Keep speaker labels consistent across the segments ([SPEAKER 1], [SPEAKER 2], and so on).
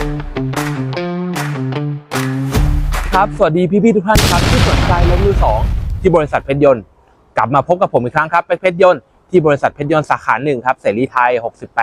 [SPEAKER 1] ครับ สวัสดีพี่ๆทุกท่านครับที่สนใจรถมือสองที่บริษัทเพชรยนต์ กลับมาพบกับผมอีกครั้งครับไปเพชรยนต์ที่บริษัทเพชรยนต์สาขาหนึ่งครับเสรีไทย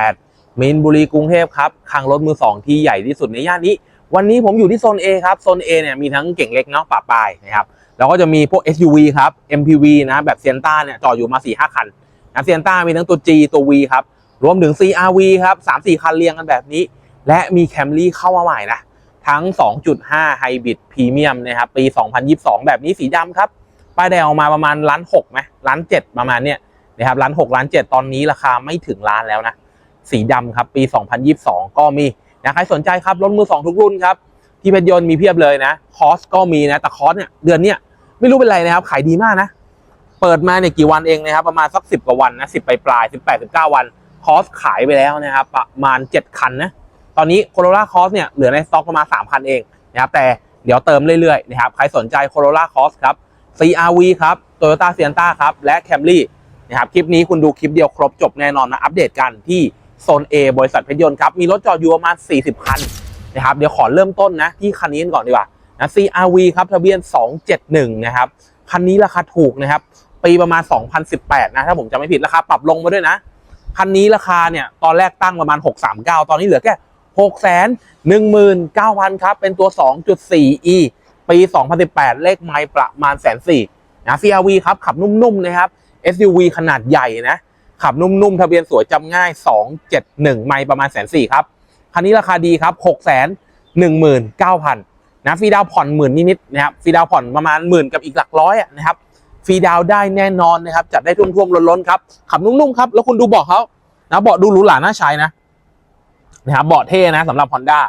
[SPEAKER 1] 68มีนบุรีกรุงเทพครับคลังรถมือสองที่ใหญ่ที่สุดในย่านนี้ วันนี้ผมอยู่ที่โซน A ครับโซน A เนี่ยมีทั้งเก่งเล็กเนาะป่าปลายนะครับแล้วก็จะมีพวก SUV ครับ MPV นะแบบเซียนต้าเนี่ยจอดอยู่มา 4-5 คันนะเซียนต้ามีทั้งตัว G ตัว V ครับรวมถึง CRV ครับ3-4 คันเรียงกันแบบนี้ และมี Camry เข้ามาใหม่นะ ทั้ง 2.5 Hybrid Premium นะครับปี 2022 แบบนี้สีดำครับป้ายแดงออกมาประมาณล้านหกไหมล้านเจ็ดประมาณเนี้ยนะครับล้านหกล้านเจ็ดตอนนี้ราคาไม่ถึงล้านแล้วนะ สีดำครับปี 2022 ก็มีนะใครสนใจครับรถมือสองทุกรุ่นครับ ที่เป็นยนต์มีเพียบเลยนะคอสก็มีนะแต่คอสเนี่ยเดือนเนี้ยไม่รู้เป็นไรนะครับขายดีมากนะ เปิดมาเนี่ยกี่วันเองนะครับ ประมาณสักสิบกว่าวันนะสิบปลายปลายสิบแปดสิบเก้าวันคอสขายไปแล้วนะครับ ประมาณเจ็ดคันนะ ตอนนี้ Corolla Cross เนี่ยเหลือในสต็อกประมาณ3,000เองนะครับแต่เดี๋ยวเติมเรื่อยๆนะครับใครสนใจ Corolla Cross ครับ CRV ครับ Toyota Sienna ครับและ Camry นะครับคลิปนี้คุณดูคลิปเดียวครบจบแน่นอนมาอัปเดตกันที่โซน A บริษัทเพชรยนต์ครับมีรถจอดอยู่ประมาณ 40 คันนะครับเดี๋ยวขอเริ่มต้นนะที่คันนี้ก่อนดีกว่านะ CRV ครับทะเบียน 271 นะครับคันนี้ราคาถูกนะครับปีประมาณ 2018 นะถ้าผมจำไม่ผิดราคาปรับลงมาด้วยนะคันนี้ราคาเนี่ยตอนแรกตั้งประมาณ 639 ตอนนี้เหลือแค่ 6 1 9 0 0 0 ครับ เป็นตัว 2.4e ปี 2018 เลขไมล์ประมาณแสนสี่นะ CRV ครับ ขับนุ่มๆนะครับ SUV ขนาดใหญ่นะ ขับนุ่มๆ ทะเบียนสวยจำง่าย 271 ไมล์ประมาณแสนสี่ครับ คันนี้ราคาดีครับ 6 1 9 0 0 0นะฟรีดาวผ่อนหมื่นนิดๆนะครับฟรีดาวผ่อนประมาณหมื่นกับอีกหลักร้อยนะครับฟรีดาวได้แน่นอนนะครับจัดได้ท่วมๆล้นๆครับขับนุ่มๆครับแล้วคุณดูเบาะเขานะเบาะดูหรูหราน่าใช้นะ นะครับเบาะเท่นะสำหรับ Honda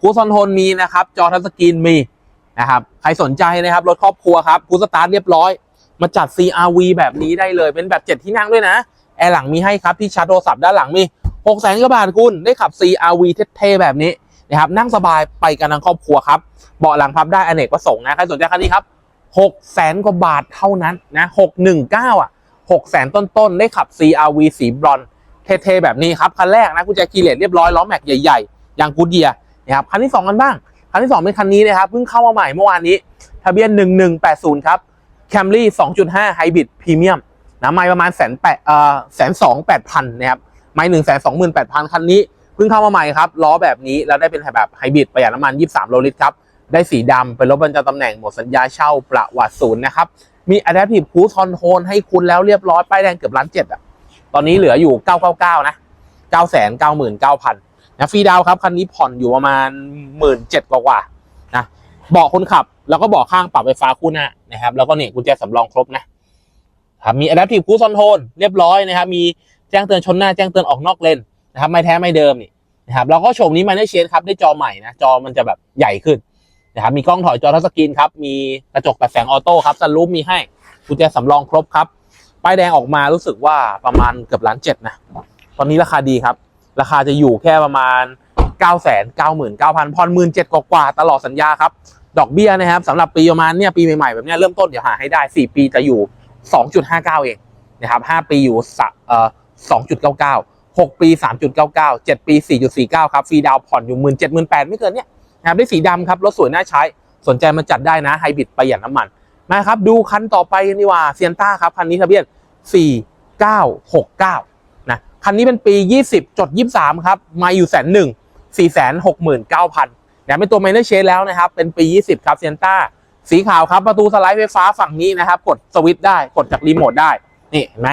[SPEAKER 1] คูซอนโทนมีนะครับ จอทัชสกรีนมีนะครับใครสนใจนะครับ รถครอบครัวครับคูสตาร์ทเรียบร้อย มาจัด CRV แบบนี้ได้เลยเป็นแบบ7ที่นั่งด้วยนะ แอร์หลังมีให้ครับ ที่ชาร์จโทรศัพท์ด้านหลังมี6 0 0 0 0กว่าบาทคุณได้ขับ CRV เท่ๆแบบนี้นะครับนั่งสบายไปกันทั้งครอบครัวครับเบาะหลังพับได้อเนกประสงค์นะใครสนใจคันนี้ครับ6 0 0 0 0กว่าบาทเท่านั้นนะ619อะ6 0 0 0 0ต้นๆได้ขับ CRV สีบรอนซ์ เท่ๆแบบนี้ครับคันแรกนะกุญแจคีย์เลสเรียบร้อยล้อแม็กใหญ่ๆอย่างกูดเดียนะครับคันที่2กันบ้างคันที่ 2 เป็นคันนี้นะครับเพิ่งเข้ามาใหม่เมื่อวานนี้ ทะเบียน 1180 ครับ Camry 2.5 Hybrid Premium นะไม่ประมาณแสนแปดเอ่อแสนสองแปดพันนะครับไม่หนึ่งแสนสองหมื่นแปดพันคันนี้เพิ่งเข้ามาใหม่ครับล้อแบบนี้แล้วได้เป็นแบบไฮบริดประหยัดน้ำมัน23โลลิตรครับได้สีดำเป็นรถบรรจำตำแหน่งหมดสัญญาเช่าประวัติศูนย์นะครับมี Adaptive Cruise Control ให้คุณแล้วเรียบร้อยป้ายแดงเกือบล้านเจ็ดอะ ตอนนี้เหลืออยู่ 999 นะ 999,000 นะฟรีดาวครับคันนี้ผ่อนอยู่ประมาณ 1 7 0 0 0กว่านะเบาะคนขับ แล้วก็เบาะข้างปรับไฟฟ้าคู่หน้านะครับ แล้วก็เนี่ยกุญแจสำรองครบนะครับมี Adaptive Cruise Control เรียบร้อยนะครับ มีแจ้งเตือนชนหน้าแจ้งเตือนออกนอกเลนนะครับ ไม่แท้ไม่เดิมนี่นะครับแล้วก็โฉมนี้มันได้เชนครับได้จอใหม่นะจอมันจะแบบใหญ่ขึ้นนะครับมีกล้องถอยจอทัชสกรีนครับมีกระจกตัดแสงออโต้ครับสลูปมีให้กุญแจสำรองครบครับ ป้ายแดงออกมารู้สึกว่าประมาณเกือบล้านเจ็ดนะ ตอนนี้ราคาดีครับ ราคาจะอยู่แค่ประมาณ9 9 9 9 0 0 0ผ่อนหมื่นเจ็ดกว่าตลอดสัญญาครับ ดอกเบี้ยนะครับสำหรับปีประมาณเนี่ยปีใหม่ๆแบบเนี้ยเริ่มต้นเดี๋ยวหาให้ได้ 4 ปีจะอยู่ 2.59 เองนะครับ5ปีอยู่สะเอ่อ2.99 6 ปี 3.99 7 ปี 4.49 ครับ ฟรีดาวผ่อนอยู่1 7 0 0 0ไม่เกินเนี้ยนะครับได้สีดำครับรถสวยน่าใช้ สนใจมาจัดได้นะไฮบริดประหยัดน้ำมันมาครับ ดูคันต่อไปกันดีกว่าเซียนต้าครับ คันนี้ทะเบียน 4969นะคันนี้เป็นปี 20 จด 23 ครับ มาอยู่แสนหนึ่ง4 6 9 0 0 0นะเป็นตัว Minor Change แล้วนะครับ เป็นปี 20 ครับเซียนต้าสีขาวครับ ประตูสไลด์ไฟฟ้าฝั่งนี้นะครับ กดสวิตช์ได้กดจากรีโมทได้ นี่เห็นไหม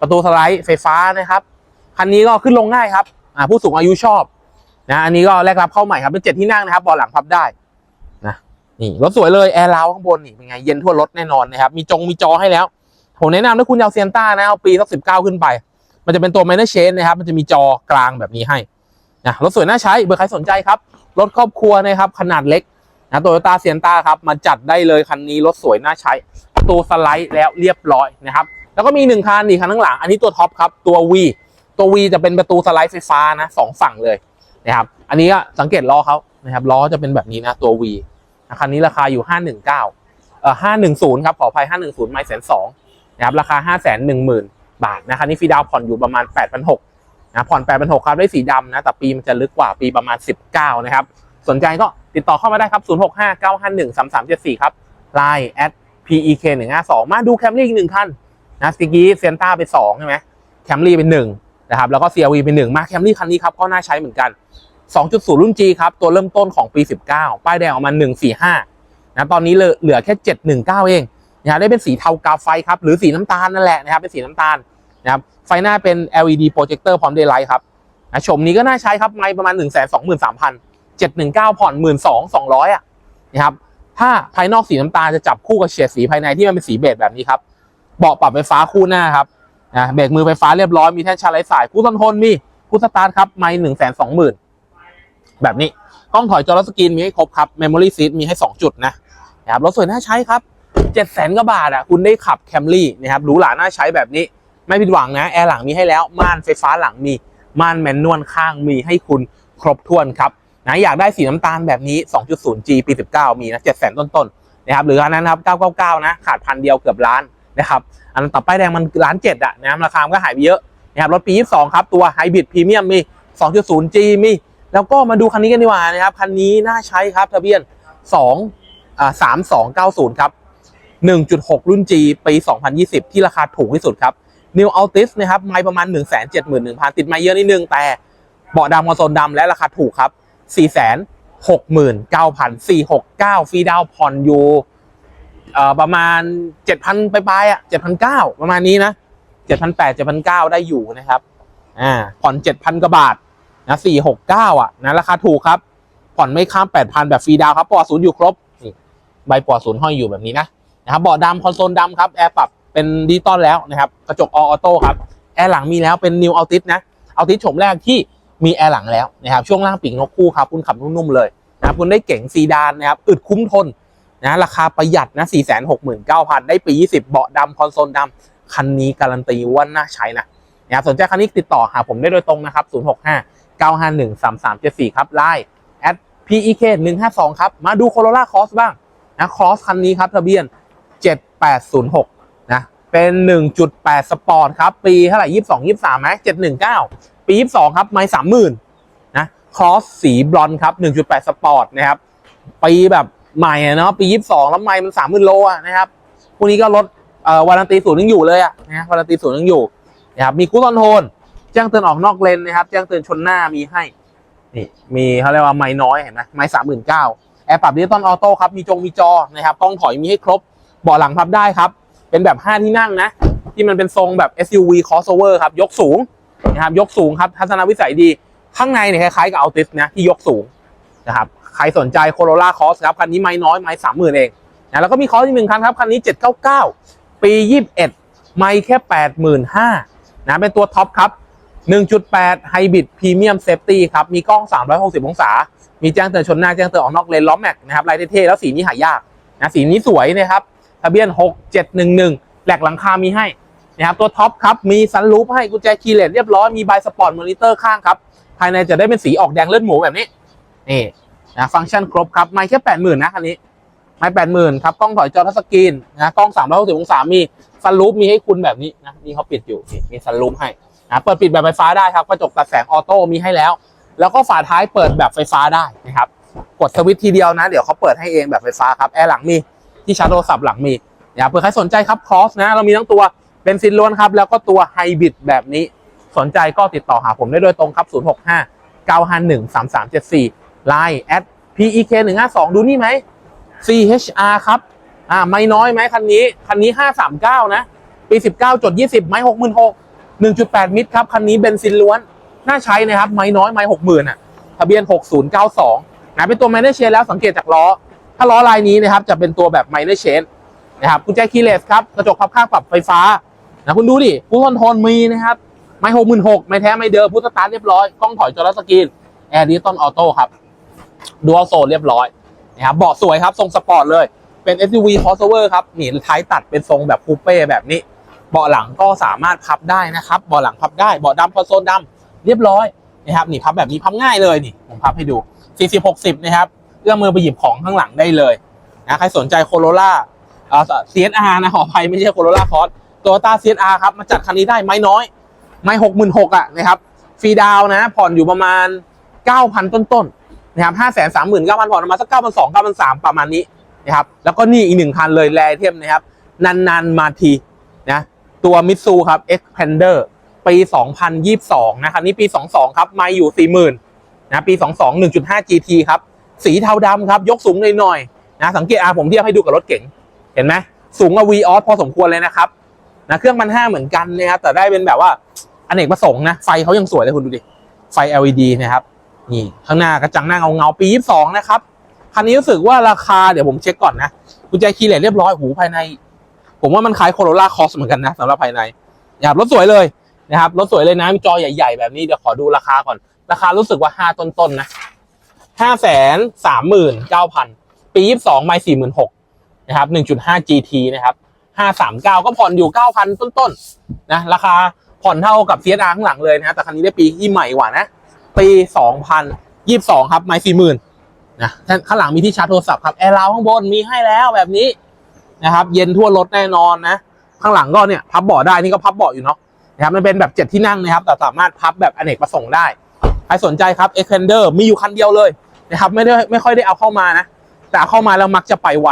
[SPEAKER 1] ประตูสไลด์ไฟฟ้านะครับ คันนี้ก็ขึ้นลงง่ายครับอ่าผู้สูงอายุชอบนะอันนี้ก็แรกรับเข้าใหม่ครับเป็นเจ็ดที่นั่งนะครับเบาะหลังพับได้นะนี่รถสวยเลยแอร์ราวข้างบนนี่เป็นไงเย็นทั่วรถแน่นอนนะครับ มีจงมีจอให้แล้ว ผมแนะนำถ้าคุณยาวเซียนต้านะเอาปีสักสิบเก้าขึ้นไป มันจะเป็นตัว Minor Change นะครับ มันจะมีจอกลางแบบนี้ให้นะรถสวยน่าใช้เบอร์ใครสนใจครับ รถครอบครัวนะครับ ขนาดเล็กนะโตโยต้าเซียนต้าครับ มาจัดได้เลยคันนี้รถสวยน่าใช้ประตูสไลด์แล้วเรียบร้อยนะครับแล้วก็มีหนึ่งคันนี่คันข้างหลังอันนี้ตัวท็อปครับตัว V ตัว V จะเป็นประตูสไลด์ไฟฟ้านะสองฝั่งเลยนะครับอันนี้ก็สังเกตล้อเขานะครับล้อจะเป็นแบบนี้นะตัว V คันนี้ราคาอยู่ 519เอ่อ510 ครับขออภัย 510 ไม่แสนสอง นะครับราคา 510,000 บาทนะคันนี้ฟรีดาวผ่อนอยู่ประมาณ 8,600นะผ่อน 8,600ครับได้สีดำนะแต่ปีมันจะลึกกว่าปีประมาณ 19 นะครับ สนใจก็ติดต่อเข้ามาได้ครับ 0659513374 ครับ Line at pek 1 5 2 มาดูแคมรี่อีกหนึ่งคันนะสกี้เซนต้าไป2ใช่ไหมแคมรี่เป็น1นะครับแล้วก็ CRV เป็น1มาแคมรี่คันนี้ครับก็น่าใช้เหมือนกัน 2.0 รุ่น G ครับ ตัวเริ่มต้นของปี 19 ป้ายแดงออกมา 145นะตอนนี้เหลือแค่ 719 เอง นะได้เป็นสีเทากาไฟครับหรือสีน้ำตาลนั่นแหละนะครับเป็นสีน้ำตาลนะครับไฟหน้าเป็น LED โปรเจคเตอร์พร้อมเดย์ไลท์ครับนะชมนี้ก็น่าใช้ครับไม่ประมาณ 1 2 3 0 0 0 719 ผ่อน 12,200อะนะครับถ้าภายนอกสีน้ำตาลจะจับคู่กับเฉดสีภายในที่มันเป็นสีเบจแบบนี้ครับเบาะปรับไฟฟ้าคู่หน้าครับนะเบรกมือไฟฟ้าเรียบร้อยมีแท่นชาร์จไร้สายคู่ต้นทนมีคู่สตาร์ทครับไม่หนึ่งแสนสองหมื่นแบบนี้กล้องถอยจอสกรีนมีให้ครบครับเมมโมรี่ซีทมีให้ 2 จุดนะนะครับรถสวยน่าใช้ครับ 7 0 0 0 0กว่าบาทอะคุณได้ขับแคมรี่นะครับหรูหราน่าใช้แบบนี้ ไม่ผิดหวังนะ แอร์หลังมีให้แล้ว ม่านไฟฟ้าหลังมี ม่านแมนนวลข้างมีให้คุณครบถ้วนครับนะอยากได้สีน้ำตาลแบบนี้ 2.0G ปี 19 มีนะ7 0 0 0 0ต้นๆนะครับหรืออันนั้นครับ 999 นะ ขาดพันเดียวเกือบล้านนะครับอันต่อไปแดงมันล้านเจ็ดอะนะครับราคามันก็หายไปเยอะนะครับรถปี 22 ครับตัวไฮบริดพรีเมียมมี 2.0G มี แล้วก็มาดูคันนี้กันดีกว่านะครับคันนี้น่าใช้ครับทะเบียน2อ่า3290 ครับ 1.6 รุ่น G ปี 2020 ที่ราคาถูกที่สุดครับ New Altis นะครับไมล์ประมาณ 171,000 ติดไมล์เยอะนิดนึง แต่เบาะดำคอนโซลดำและราคาถูกครับ 469,469 ฟรีดาวน์ผ่อนอยู่เอ่อประมาณ 7,000ไปลายๆอะ7,900 ประมาณนี้นะ 7,800 7,900 ได้อยู่นะครับอ่าผ่อน 7,000 กว่าบาทนะ469 อะนะราคาถูกครับ ผ่อนไม่ข้าม 8,000 แบบฟรีดาวครับปลอดศูนย์อยู่ครบ นี่ใบปลอดศูนย์ห้อยอยู่แบบนี้นะ นะครับเบาะดำคอนโซลดำครับแอร์ปรับเป็นดิจิตอลแล้วนะครับกระจกออโต้ครับแอร์หลังมีแล้วเป็น New Altis นะ Altis โฉมแรกที่มีแอร์หลังแล้วนะครับช่วงล่างปีกนกคู่ครับคุณขับนุ่มๆเลยนะครับคุณได้เก๋งซีดานนะครับอึดคุ้มทนนะราคาประหยัดนะ469,000 ได้ปี 20 เบาะดำคอนโซลดำคันนี้การันตีว่าน่าใช้นะนะครับสนใจคันนี้ติดต่อหาผมได้โดยตรงนะครับ 065 951 3374 ครับไลน์ at pek 152ครับ มาดูโคโรล่าคอสบ้างนะคอสคันนี้ครับทะเบียน 7806 นะ เป็น 1.8 สปอร์ตครับ ปีเท่าไหร่ 22 23ไหม719 ปี 22 ครับ ไม่30,000 นะ คอสสีบลอนครับ 1.8 สปอร์ตนะครับ ปีแบบใหม่เนาะ ปี 22 แล้วไม่มัน 30,000 โลอะนะครับ พวกนี้ก็ลดเอ่อวารันตีศูนย์ยังอยู่เลยอะนะวารันตีศูนย์ยังอยู่นะครับมีคู่ตอนโทนแจ้งเตือนออกนอกเลนนะครับ แจ้งเตือนชนหน้ามีให้นี่มีเขาเรียกว่าไม้น้อยเห็นไหมไม้สามหมื่นเก้าแอร์ปรับดิจิตอลออโต้ครับ มีจงมีจอนะครับกล้องถอยมีให้ครบ เบาะหลังพับได้ครับ เป็นแบบ 5 ที่นั่งนะ ที่มันเป็นทรงแบบ SUV crossover ครับ ยกสูงนะครับ ยกสูงครับ ทัศนวิสัยดี ข้างในเนี่ยคล้ายๆกับ Altis นะ ที่ยกสูงนะครับ ใครสนใจ Corolla Cross ครับ คันนี้ไม้น้อยไม้สามหมื่นเองนะแล้วก็มีคอร์สอีกหนึ่งคันครับ คันนี้ 799 ปี 21 ไม้แค่ 85,000นะเป็นตัวท็อปครับ 1.8 Hybrid Premium Safety ครับ มีกล้อง 360 องศา มีแจ้งเตือนชนหน้า แจ้งเตือนออกนอกเลน ล้อแม็กนะครับลายเท่ๆแล้วสีนี้หายากนะ สีนี้สวยนะครับ ทะเบียน 6711 แหลกหลังคามีให้นะครับตัวท็อปครับ มีซันรูฟให้กุญแจคีย์เลสเรียบร้อยมีไบสปอร์ตมอนิเตอร์ข้างครับ ภายในจะได้เป็นสีออกแดงเลือดหมูแบบนี้นี่นะฟังก์ชันครบครับ ไม่แค่80,000นะคันนี้ไม่80,000ครับกล้องถอยจอทัชสกรีนนะกล้อง360องศามีซันรูฟมีให้คุณแบบนี้นะนี่เขาปิดอยู่มีซันรูฟให้นะเปิดปิดแบบไฟฟ้าได้ครับกระจกตัดแสงออโต้มีให้แล้ว แล้วก็ฝาท้ายเปิดแบบไฟฟ้าได้นะครับกดสวิตช์ทีเดียวนะ เดี๋ยวเขาเปิดให้เองแบบไฟฟ้าครับแอร์หลังมี ที่ชาร์จโทรศัพท์หลังมีนะครับเผื่อใครสนใจครับครอสนะเรามีทั้งตัวเป็นซินล้วนครับแล้วก็ตัวไฮบริดแบบนี้สนใจก็ติดต่อหาผมได้โดยตรงครับ 065 951 3374 Line at pek 152ดูนี่ไหม CHR ครับ อ่า ไม่น้อยไหมคันนี้ คันนี้ 539 นะ ปี 19 จด 20 ไม้ 66,000 1.8 มิตรครับ คันนี้เบนซินล้วน น่าใช้นะครับ ไม้น้อย ไม้ 60,000อะ ทะเบียน 6092 นะ เป็นตัวไมเนเชนแล้วสังเกตจากล้อ ถ้าล้อลายนี้นะครับจะเป็นตัวแบบไมเนอร์เชนนะครับกุญแจคีย์เลสครับกระจกพับข้างปรับไฟฟ้านะคุณดูดิผู้ทนทนมีนะครับไม้66,000ไม่แท้ไม่เดิมพุทธสตาร์เรียบร้อยกล้องถอยจอร์สกีนแอร์ดิจิตอลออโต้ครับดูอัลโซเรียบร้อยนะครับเบาะสวยครับทรงสปอร์ตเลยเป็น SUV crossover ครับนี่ท้ายตัดเป็นทรงแบบคูเป้แบบนี้ เบาะหลังก็สามารถพับได้นะครับเบาะหลังพับได้เบาะดำคอนโซลดำเรียบร้อยนะครับนี่พับแบบนี้พับง่ายเลยนี่ผมพับให้ดู 40 60 นะครับ เอื้อมมือไปหยิบของข้างหลังได้เลยนะใครสนใจโคโรล่าเอ่อ CSR นะขออภัยไม่ใช่โคโรล่าคอร์สโตโยต้า CSR ครับ มาจัดคันนี้ได้ไม้น้อย ไม้หกหมื่นหกอะนะครับฟรีดาวนะ ผ่อนอยู่ประมาณ9,000ต้นๆนะครับห้าแสนสามหมื่นเก้าพันผ่อนประมาณสักเก้าพันสองเก้าพันสามประมาณนี้นะครับแล้วก็นี่อีกหนึ่งคันเลยแรเทมนะครับนานๆมาทีนะตัวมิตซูครับ Xpander ปี 2022 นะครับนี่ปี 22 ครับ ไม่อยู่ 40,000นะปี 22 1.5 GT ครับ สีเทาดำครับ ยกสูงหน่อยๆนะสังเกตอาผมเทียบให้ดูกับรถเก๋งเห็นไหมสูงกว่า v ีออสพอสมควรเลยนะครับนะเครื่องพันห้าเหมือนกันนะครับแต่ได้เป็นแบบว่าอเนกประสงค์นะไฟเขายังสวยเลยคุณดูดิไฟ LED นะครับนี่ข้างหน้ากระจังหน้าเงาเงาๆปี 22 นะครับคันนี้รู้สึกว่าราคาเดี๋ยวผมเช็คก่อนนะกุญแจคีย์เลสเรียบร้อยหูภายใน ผมว่ามันคล้ายโคโรล่าคอสเหมือนกันนะสำหรับภายในนะครับรถสวยเลยนะครับรถสวยเลยนะมีจอใหญ่ ๆ แบบนี้เดี๋ยวขอดูราคาก่อน ราคารู้สึกว่า 5 ต้นๆนะ ห้าแสนสามหมื่นเก้าพันปี22ไม่สี่หมื่นหกนะครับ1.5 GT นะครับ539ก็ผ่อนอยู่9,000ต้นๆนะราคาผ่อนเท่ากับ CSR ข้างหลังเลยนะ แต่คันนี้ได้ปีที่ใหม่กว่านะ ปี2022ครับไม่สี่หมื่นนะข้างหลังมีที่ชาร์จโทรศัพท์ครับแอร์ราวข้างบนมีให้แล้วแบบนี้นะครับเย็นทั่วรถแน่นอนนะข้างหลังก็เนี่ยพับเบาะได้นี่ก็พับเบาะอยู่เนาะนะครับมันเป็นแบบเจ็ดที่นั่งนะครับแต่สามารถพับแบบอเนกประสงค์ได้ใครสนใจครับ Expander มีอยู่คันเดียวเลย นะครับไม่ได้ไม่ค่อยได้เอาเข้ามานะ แต่เเข้ามาแล้วมักจะไปไว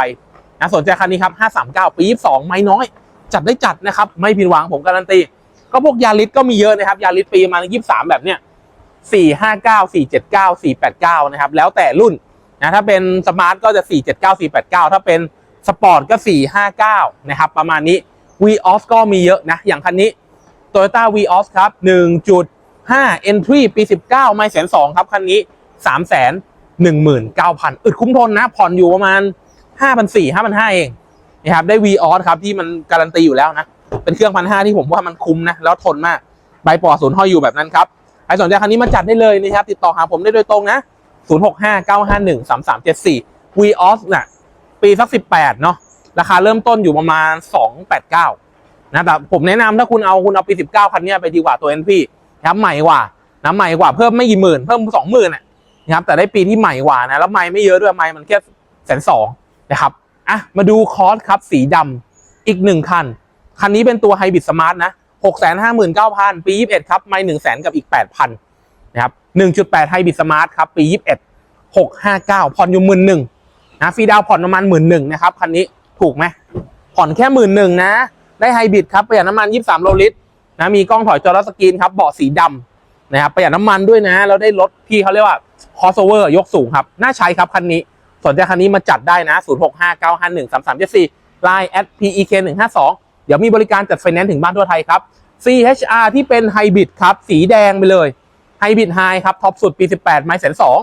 [SPEAKER 1] นะสนใจคันนี้ครับ539 ปี22ไม่น้อย จัดได้จัดนะครับ ไม่ผิดหวังผมการันตี ก็พวกยาริสก็มีเยอะนะครับ ยาริสปีประมา23 แบบเนี้ยสี่ห้าเก้าสี่เจ็ดเก้าสี่แปดเก้านะครับ แล้วแต่รุ่นนะถ้าเป็นสมาร์ทก็จะสี่เจ็ดเก้าสี่แปดเก้าถ้าเป็นสปอร์ตก็สี่ห้าเก้านะครับ ประมาณนี้ v o s ก็มีเยอะนะ อย่างคันนี้ Toyota v o s ครับหนึ่งจุดห้า entry ปีสิบเก้าไม่แสนสองครับ คันนี้สามแส หนึ่งหมื่นเก้าพันอึดคุ้มทนนะ ผ่อนอยู่ประมาณห้าพันสี่ห้าพันห้าเองนะครับได้ v o s ครับที่มันการันตีอยู่แล้วนะ เป็นเครื่องพันห้าที่ผมว่ามันคุ้มนะ แล้วทนมาก ใบปอดศูนย์ห้อยอยู่แบบนั้นครับใครสนใจคันนี้มาจัดได้เลยนะครับ ติดต่อหาผมได้โดยตรงนะ 065 951 3374 v o s น่ะปีสัก 18 เนาะราคาเริ่มต้นอยู่ประมาณ 289 นะแต่ผมแนะนำถ้าคุณเอาคุณเอาปี 19 คันเนี้ยไปดีกว่าตัว NP นะครับใหม่กว่านะใหม่กว่าเพิ่มไม่กี่หมื่นเพิ่ม 20,000น่ะ นะครับแต่ได้ปีที่ใหม่กว่านะแล้วไม่ไม่เยอะด้วยไม่มันแค่แสนสองนะครับอะมาดูคอร์สครับสีดำอีกหนึ่งคัน คันนี้เป็นตัวไฮบริดสมาร์ทนะ659,000ปี21ครับไม่1 0 0 0 0กับอีก8,000นนะครับ1.8ไฮบริดสมาร์ทครับปี21 659ผ่อนอยู่หมื่นหนึ่งนะฟรีดาวผ่อนประมาณหมื่นหนึ่งนะครับคันนี้ถูกไหมผ่อนแค่หมื่นหนึ่งนะ ได้ไฮบริดครับประหยัดน้ำมัน23โลลิตรนะมีกล้องถอยจอรัสกรีนครับเบาะสีดำนะครับประหยัดน้ำมันด้วยนะแล้วได้รถที่เขาเรียกว่า crossover ยกสูงครับ น่าใช้ครับคันนี้ สนใจคันนี้มาจัดได้นะ 0659513374 Line at PEK 152 เดี๋ยวมีบริการจัดไฟแนนซ์ถึงบ้านทั่วไทยครับ CHR ที่เป็นไฮบริดครับ สีแดงไปเลยไฮบริดไฮครับท็อปสุดปี 18 ไม่แสนสอง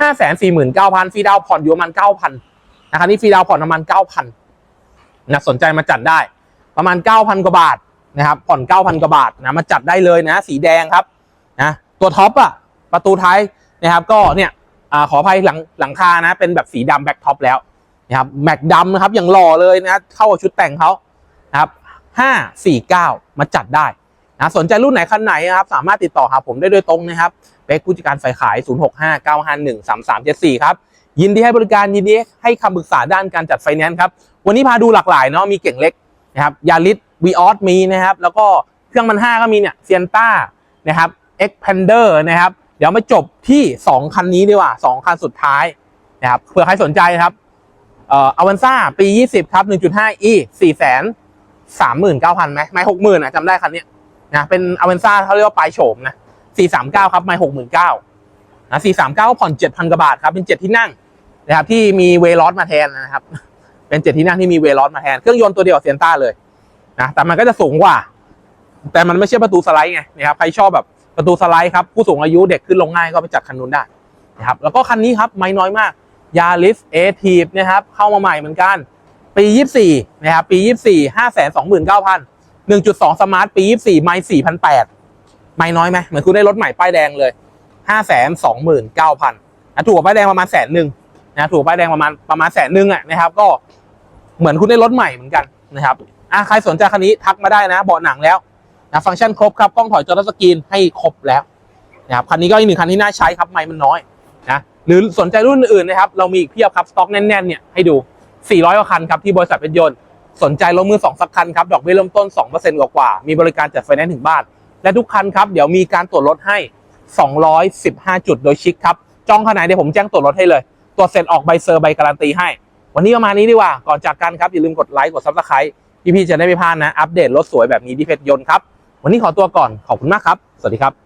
[SPEAKER 1] ห้าแสนสี่หมื่นเก้าพันฟรีดาวน์ผ่อนอยู่ประมาณเก้าพันนะครับนี่ฟรีดาวน์ผ่อนประมาณเก้าพันนะสนใจมาจัดได้ ประมาณเก้าพันกว่าบาทนะครับผ่อนเก้าพันกว่าบาทนะมาจัดได้เลยนะ สีแดงครับนะตัวท็อปอะประตูท้าย นะครับก็เนี่ยอขออภัยหลังหลังคานะเป็นแบบสีดำแบ็คท็อปแล้วนะครับแม็กดำนะครับอย่างหล่อเลยนะเข้ากับชุดแต่งเขานะครับห้าสี่เก้ามาจัดได้นะสนใจรุ่นไหนคันไหนนะครับสามารถติดต่อหาผมได้โดยตรงนะครับเป็กผู้จัดการฝ่ายขาย 0 6 5 9 5 1 3 3 7 4 ครับ ยินดีให้บริการยินดีให้คำปรึกษาด้านการจัดไฟแนนซ์ครับ วันนี้พาดูหลากหลายเนาะมีเก่งเล็กนะครับยาริสวีออสมีนะครับ แล้วก็เครื่องมันห้าก็มีเนี่ยเซียนต้านะครับเอ็กแพนเดอร์นะครับ เดี๋ยวมาจบที่ 2 คันนี้ดีกว่า 2 คันสุดท้ายนะครับเผื่อใครสนใจนะครับเอ่ออวันซ่าปี 20 ครับ 1.5 e 4แสนสามหมื่นเก้าพันไหมไม่หกหมื่นอะจำได้คันนี้นะเป็นอเวนซ่าเขาเรียกว่าปลายโฉมนะสี่สามเก้าครับไม่หกหมื่นเก้านะสี่สามเก้าผ่อนเจ็ดพันกว่าบาทครับ เป็นเจ็ดที่นั่งนะครับที่มีเวลอสมาแทนนะครับ เป็นเจ็ดที่นั่งที่มีเวลอสมาแทน เครื่องยนต์ตัวเดียวเซียนต้าเลยนะแต่มันก็จะสูงกว่า แต่มันไม่ใช่ประตูสไลด์ไงนะครับใครชอบแบบ ประตูสไลด์ครับผู้สูงอายุเด็กขึ้นลงง่ายก็ไปจัดคันนู้นได้นะครับแล้วก็คันนี้ครับไม่น้อยมากยาริสเอทีฟนะครับเข้ามาใหม่เหมือนกัน ปี 24นะครับปี 24 5 2 9 0 0 0 1.2 สมาร์ทปี 24 ไม่4,800 ไม่น้อยไหมเหมือนคุณได้รถใหม่ป้ายแดงเลย 5 2 9 0 0 0นะถูกกว่าป้ายแดงประมาณแสนหนึ่งนะถูกกว่าป้ายแดงประมาณประมาณแสนหนึ่งอะนะครับก็เหมือนคุณได้รถใหม่เหมือนกันนะครับอะใครสนใจคันนี้ทักมาได้นะเบาะหนังแล้ว นะฟังก์ชันครบครับกล้องถอยจอทัชสกรีนให้ครบแล้วนะครับคันนี้ก็อีกหนึ่งคันที่น่าใช้ครับไม่มันน้อยนะหรือสนใจรุ่นอื่นนะครับเรามีอีกเพียบครับสต็อกแน่นๆเนี่ยให้ดู 400กว่าคันครับที่บริษัทเป็นยนต์สนใจลงมือ2สักคันครับดอกเบี้ยเริ่มต้น 2%กว่าๆมีบริการจัดไฟแนนซ์ถึงบ้าน และทุกคันครับเดี๋ยวมีการตรวจรถให้ 215 จุดโดยชิคครับจองขนาดเดี๋ยวผมแจ้งตรวจรถให้เลยตรวจเสร็จออกใบเซอร์ใบการันตีให้ วันนี้ประมาณนี้ดีกว่าก่อนจากกันครับอย่าลืมกดไลค์กดซับสไครต์พี่ๆจะได้ไม่พลาดนะอัปเดตรถสวยแบบนี้ที่เพชรยนต์ครับ วันนี้ขอตัวก่อนขอบคุณมากครับ สวัสดีครับ